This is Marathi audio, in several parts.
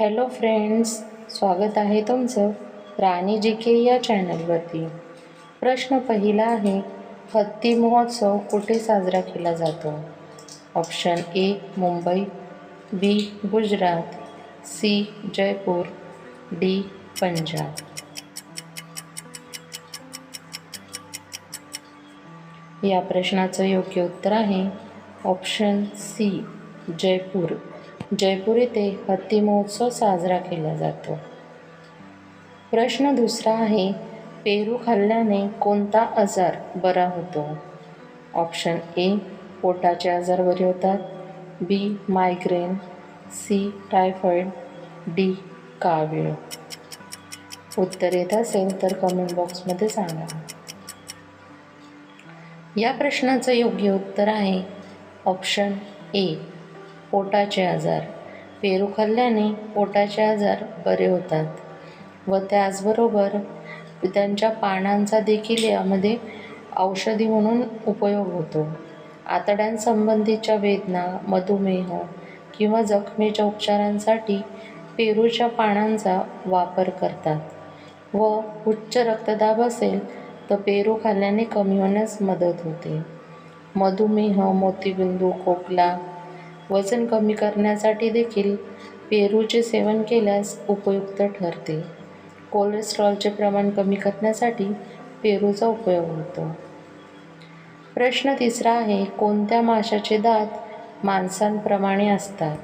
हॅलो फ्रेंड्स स्वागत आहे तुमचं राणी जी के या चॅनलवरती. प्रश्न पहिला आहे हत्ती महोत्सव कुठे साजरा केला जातो? Option A Mumbai B Gujarat C Jaipur D Punjab. या प्रश्नाचं योग्य उत्तर आहे ऑप्शन सी जयपूर. जयपूर येथे हत्ती महोत्सव साजरा केला जातो. प्रश्न दुसरा आहे पेरू खाल्ल्याने कोणता आजार बरा होतो? ऑप्शन ए पोटाचे आजार बरे होतात. B migraine. C typhoid D कावीळ. उत्तर येत असेल तर कमेंट बॉक्समध्ये सांगा. या प्रश्नाचं योग्य उत्तर आहे ऑप्शन ए पोटाचे आजार. पेरू खाल्ल्याने पोटाचे आजार बरे होतात व त्याचबरोबर त्यांच्या पानांचा देखील यामध्ये औषधी म्हणून उपयोग होतो. आतड्यांसंबंधीच्या वेदना मधुमेह किंवा जखमेच्या उपचारांसाठी पेरूच्या पानांचा वापर करतात व उच्च रक्तदाब असेल तर पेरू खाल्ल्याने कमी होण्यास मदत होते. मधुमेह मोतीबिंदू खोकला वजन कमी करण्यासाठी देखील पेरूचे सेवन केल्यास उपयुक्त ठरते. कोलेस्ट्रॉलचे प्रमाण कमी करण्यासाठी पेरूचा उपयोग होतो. प्रश्न तिसरा आहे कोणत्या माशाचे दात माणसांप्रमाणे असतात?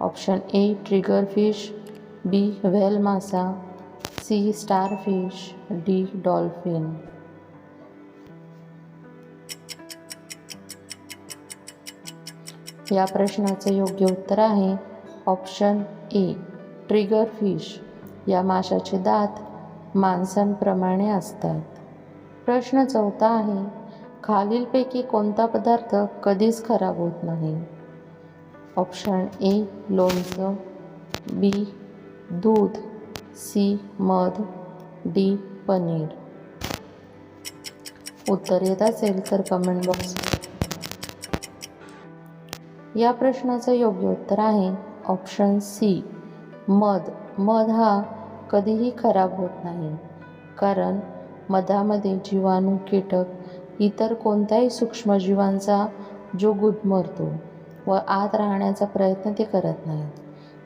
Option A trigger fish B whale मासा C star fish D dolphin. या प्रश्नाचे योग्य उत्तर आहे ऑप्शन ए ट्रिगर फिश या माशाचे दात माणसांप्रमाणे असतात. प्रश्न चौथा आहे खालीलपैकी कोणता पदार्थ कधीच खराब होत नाही? ऑप्शन ए लोणचं. बी दूध. सी मध. डी पनीर. उत्तर येत असेल तर कमेंट बॉक्स या प्रश्नाचं योग्य उत्तर आहे ऑप्शन सी मध. मध हा कधीही खराब होत नाही. कारण मधामध्ये जीवाणू कीटक इतर कोणत्याही सूक्ष्मजीवांचा जो गुदमरतो व आत राहण्याचा प्रयत्न ते करत नाहीत.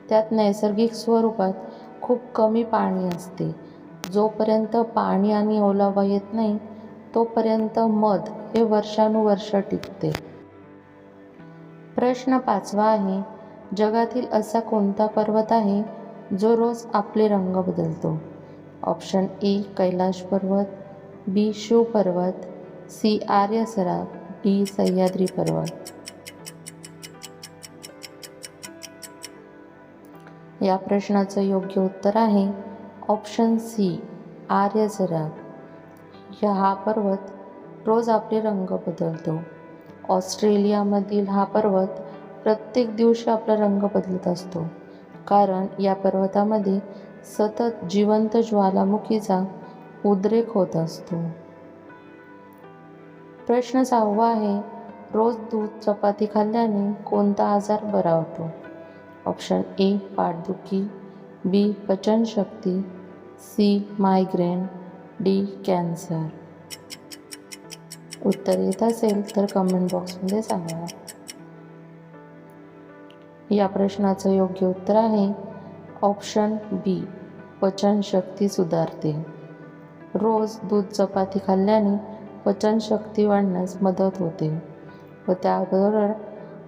त्यात नैसर्गिक स्वरूपात खूप कमी पाणी असते. जोपर्यंत पाणी आणि ओलावा येत नाही तोपर्यंत मध हे वर्षानुवर्ष टिकते. प्रश्न पाचवा आहे जगातील असा कोणता पर्वत आहे जो रोज आपले रंग बदलतो? ऑप्शन ए कैलाश पर्वत बी शिव पर्वत सी आर्य आर्यसरा डी सह्याद्री पर्वत. या प्रश्नाचं योग्य उत्तर आहे ऑप्शन सी आर्यसरा या हा पर्वत रोज आपले रंग बदलतो. ऑस्ट्रेलियामधील हा पर्वत प्रत्येक दिवशी आपला रंग बदलत असतो. कारण या पर्वतामध्ये सतत जिवंत ज्वालामुखीचा उद्रेक होत असतो. प्रश्न सहावा आहे रोज दूध चपाती खाल्ल्याने कोणता आजार बरा होतो? ऑप्शन ए पाठदुखी बी पचनशक्ती सी मायग्रेन डी कॅन्सर उत्तर येत असेल तर कमेंट बॉक्समध्ये सांगा. या प्रश्नाचं योग्य उत्तर आहे ऑप्शन बी पचनशक्ती सुधारते. रोज दूध चपाती खाल्ल्याने पचनशक्ती वाढण्यास मदत होते. व त्याबरोबर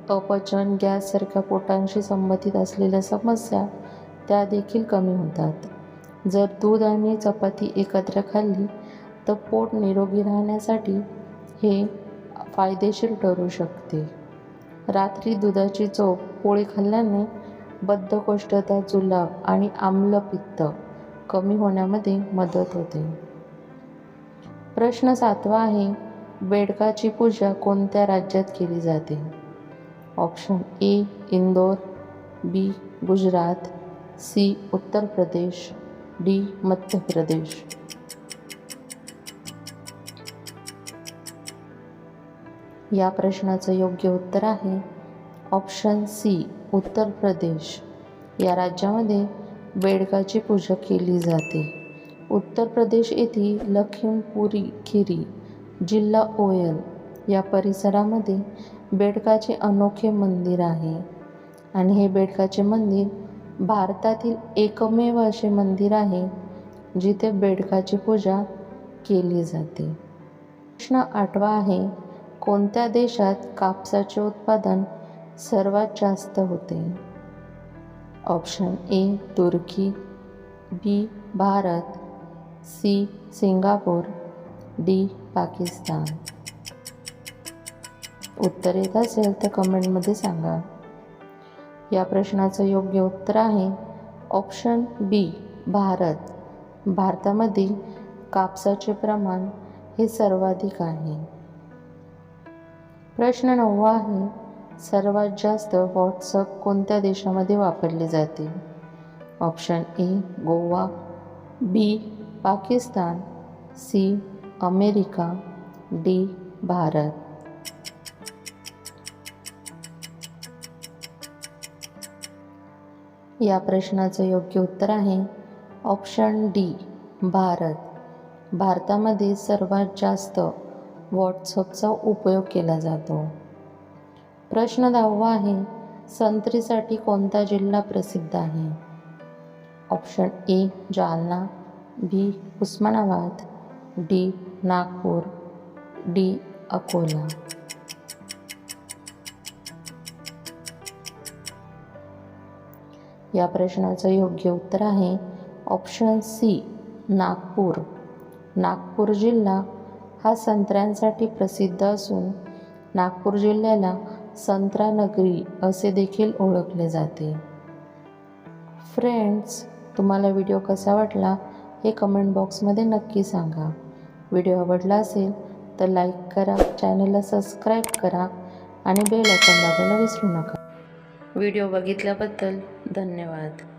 अपचन गॅससारख्या पोटांशी संबंधित असलेल्या समस्या त्या देखील कमी होतात. जर दूध आणि चपाती एकत्र खाल्ली तर पोट निरोगी राहण्यासाठी हे फायदेशीर ठरू शकते. रात्री दुधाची चोप पोळी खाल्ल्याने बद्धकोष्ठता जुलाब आणि आम्लपित्त कमी होण्यामध्ये मदत होते. प्रश्न सातवा आहे बेडकाची पूजा कोणत्या राज्यात केली जाते? Option A Indore B Gujarat C Uttar Pradesh D Madhya Pradesh. या प्रश्नाचं योग्य उत्तर आहे. ऑप्शन सी उत्तर प्रदेश. या राज्यामध्ये बेडकाची पूजा केली जाते. उत्तर प्रदेश येथील लखीमपुरी खिरी जिल्हा ओयल या परिसरामध्ये बेडकाचे अनोखे मंदिर आहे. आणि हे बेडकाचे मंदिर भारतातील एकमेव असे मंदिर आहे जिथे बेडकाची पूजा केली जाते. प्रश्न आठवा आहे कोणत्या देशात कापसाचे उत्पादन सर्वात जास्त होते? Option A Turkey B Bharat C Singapore D Pakistan. उत्तर येत असेल तर कमेंटमध्ये सांगा. या प्रश्नाचं योग्य उत्तर आहे ऑप्शन बी भारत. भारतामधील कापसाचे प्रमाण हे सर्वाधिक आहे. प्रश्न नववा आहे सर्वात जास्त व्हॉट्सअप कोणत्या देशामध्ये वापरले जाते? Option A Goa B Pakistan C America D Bharat. या प्रश्नाचं योग्य उत्तर आहे ऑप्शन डी भारत. भारतामध्ये सर्वात जास्त व्हॉट्सअपचा उपयोग केला जातो. प्रश्न दहावा आहे संत्रीसाठी कोणता जिल्हा प्रसिद्ध आहे? Option A Jalna B Osmanabad D Nagpur D Akola. या प्रश्नाचं योग्य उत्तर आहे ऑप्शन सी नागपूर. नागपूर जिल्हा हा संत्र्यांसाठी प्रसिद्ध असून नागपूर जिल्ह्याला संत्रा नगरी असे देखील ओळखले जाते. फ्रेंड्स तुम्हाला व्हिडिओ कसा वाटला हे कमेंट बॉक्समध्ये नक्की सांगा. व्हिडिओ आवडला असेल तर लाईक करा चॅनलला सबस्क्राईब करा आणि बेल आयकॉन दाबायला विसरू नका. व्हिडिओ बघितल्याबद्दल धन्यवाद.